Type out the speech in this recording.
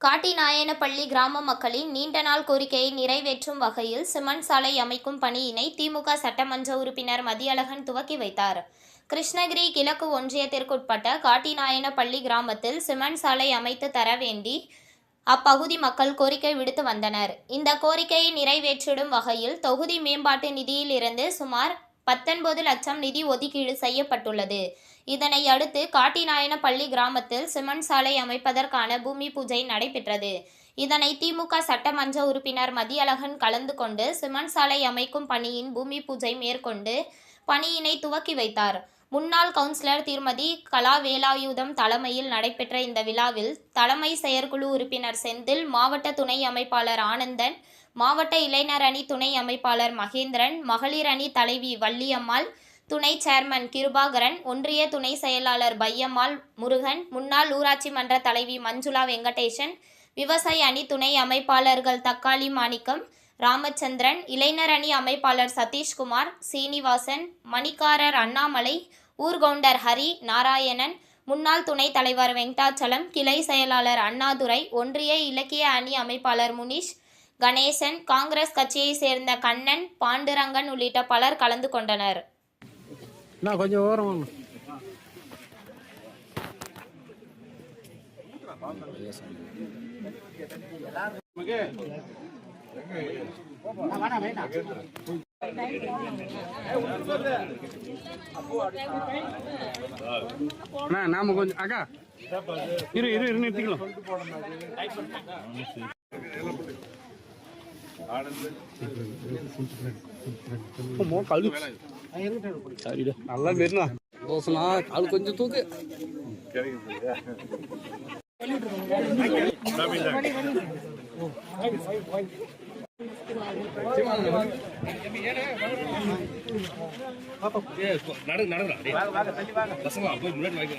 காட்டிநாயனப்பள்ளி கிராம மக்களின் நீண்ட நாள் கோரிக்கையை நிறைவேற்றும் வகையில் சிமெண்ட் சாலை அமைக்கும் பணியினை திமுக சட்டமன்ற உறுப்பினர் மதியழகன் துவக்கி வைத்தார். கிருஷ்ணகிரி கிழக்கு ஒன்றியத்திற்குட்பட்ட காட்டிநாயனப்பள்ளி கிராமத்தில் சிமெண்ட் சாலை அமைத்து தர வேண்டி அப்பகுதி மக்கள் கோரிக்கை விடுத்து வந்தனர். இந்த கோரிக்கையை நிறைவேற்றிடும் வகையில் தொகுதி மேம்பாட்டு நிதியிலிருந்து சுமார் பத்தொன்பது லட்சம் நிதி ஒதுக்கீடு செய்யப்பட்டுள்ளது. இதனை அடுத்து காட்டிநாயனப்பள்ளி கிராமத்தில் சிமெண்ட் சாலை அமைப்பதற்கான பூமி பூஜை நடைபெற்றது. இதனை திமுக சட்டமன்ற உறுப்பினர் மதியழகன் கலந்து கொண்டு சிமெண்ட் சாலை அமைக்கும் பணியின் பூமி பூஜை மேற்கொண்டு பணியினை துவக்கி வைத்தார். முன்னாள் கவுன்சிலர் திருமதி கலா வேலாயுதம் தலைமையில் நடைபெற்ற இந்த விழாவில் தலைமை செயற்குழு உறுப்பினர் செந்தில் மாவட்ட துணை அமைப்பாளர் ஆனந்தன் மாவட்ட இளைஞர் அணி துணை அமைப்பாளர் மகேந்திரன் மகளிர் அணி தலைவி வள்ளியம்மாள் துணை சேர்மன் கிருபாகரன் ஒன்றிய துணை செயலாளர் பையம்மாள் முருகன் முன்னாள் ஊராட்சி மன்ற தலைவி மஞ்சுளா வெங்கடேசன் விவசாய அணி துணை அமைப்பாளர்கள் தக்காளி மாணிக்கம் ராமச்சந்திரன் இளைஞர் அணி அமைப்பாளர் சதீஷ்குமார் சீனிவாசன் மணிக்காரர் அண்ணாமலை ஊர்கவுண்டர் ஹரி நாராயணன் முன்னாள் துணைத் தலைவர் வெங்கடாச்சலம் கிளை செயலாளர் அண்ணாதுரை ஒன்றிய இலக்கிய அணி அமைப்பாளர் முனிஷ் கணேசன் காங்கிரஸ் கட்சியைச் சேர்ந்த கண்ணன் பாண்டுரங்கன் உள்ளிட்ட பலர் கலந்து கொண்டனர் கொஞ்சம். அண்ணா நாம கொஞ்சம் அக்கா. இரு இரு இரு நிறுத்திக்கலாம். நல்லா மெரினா தோசனா கால் கொஞ்சம் தூக்கு. நடந்து நடந்து பசங்க போய் முன்னாடி வாங்கி